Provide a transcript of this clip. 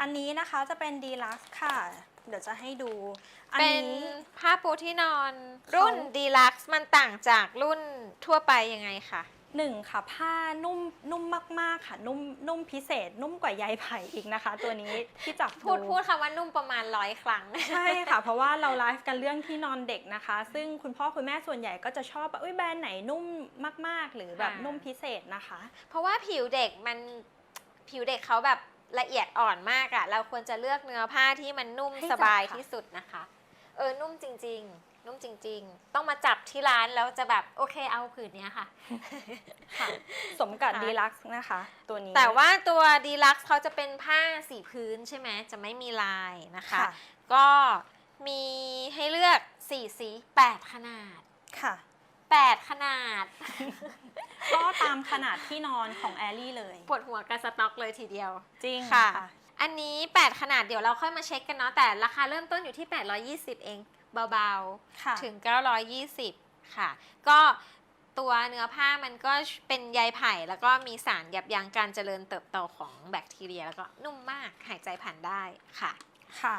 อันนี้นะคะจะเป็นดีลักซ์ค่ะ เดี๋ยวจะให้ดู อันเป็นนี้ ผ้าปูที่นอน รุ่นเขาดีลักซ์มันต่างจากรุ่นทั่วไปยังไงคะ หนึ่งค่ะ ผ้านุ่มนุ่มมากๆค่ะ นุ่มนุ่มพิเศษ นุ่มกว่าใยไผ่อีกนะคะ ตัวนี้ที่จับพูดพูดคำว่านุ่มประมาณร้อยครั้ง ใช่ค่ะ เพราะว่าเราไลฟ์กันเรื่องที่นอนเด็กนะคะ ซึ่งคุณพ่อคุณแม่ส่วนใหญ่ก็จะชอบแบบอุ้ยแบรนด์ไหนนุ่มมาก ๆ หรือแบบค่ะ นุ่มพิเศษนะคะ เพราะว่าผิวเด็กมันผิวเด็กเขาแบบ ละเอียดอ่อนมากอะเราควรจะเลือกเนื้อผ้าที่มันนุ่มให้สจับบายค่ะ ที่สุดนะคะ เออนุ่มจริง ๆ นุ่มจริง ๆ ต้องมาจับที่ร้านแล้วจะแบบโอเคเอาผืนเนี้ยค่ะ ค่ะ สมกับค่ะ ดีลักซ์นะคะ ตัวนี้ แต่ว่าตัวดีลักซ์เขาจะเป็นผ้าสีพื้นใช่ไหมจะไม่มีลายนะคะค่ะก็มีให้เลือก 4 สี 8 ขนาด ค่ะ 8 ขนาด ก็ตามขนาดที่นอนของแอลลี่เลย ปวดหัวกับสต็อกเลยทีเดียว จริงค่ะค่ะ อันนี้ 8 ขนาดเดี๋ยวเราค่อยมาเช็คกันเนาะแต่ราคาเริ่มต้นอยู่ที่ 820 เองเบาค่ะๆถึง 920 ค่ะ ก็ตัวเนื้อผ้ามันก็เป็นใยไผ่ แล้วก็มีสารยับยั้งการเจริญเติบโตของแบคทีเรีย แล้วก็นุ่มมากหายใจผ่านได้ค่ะ ค่ะ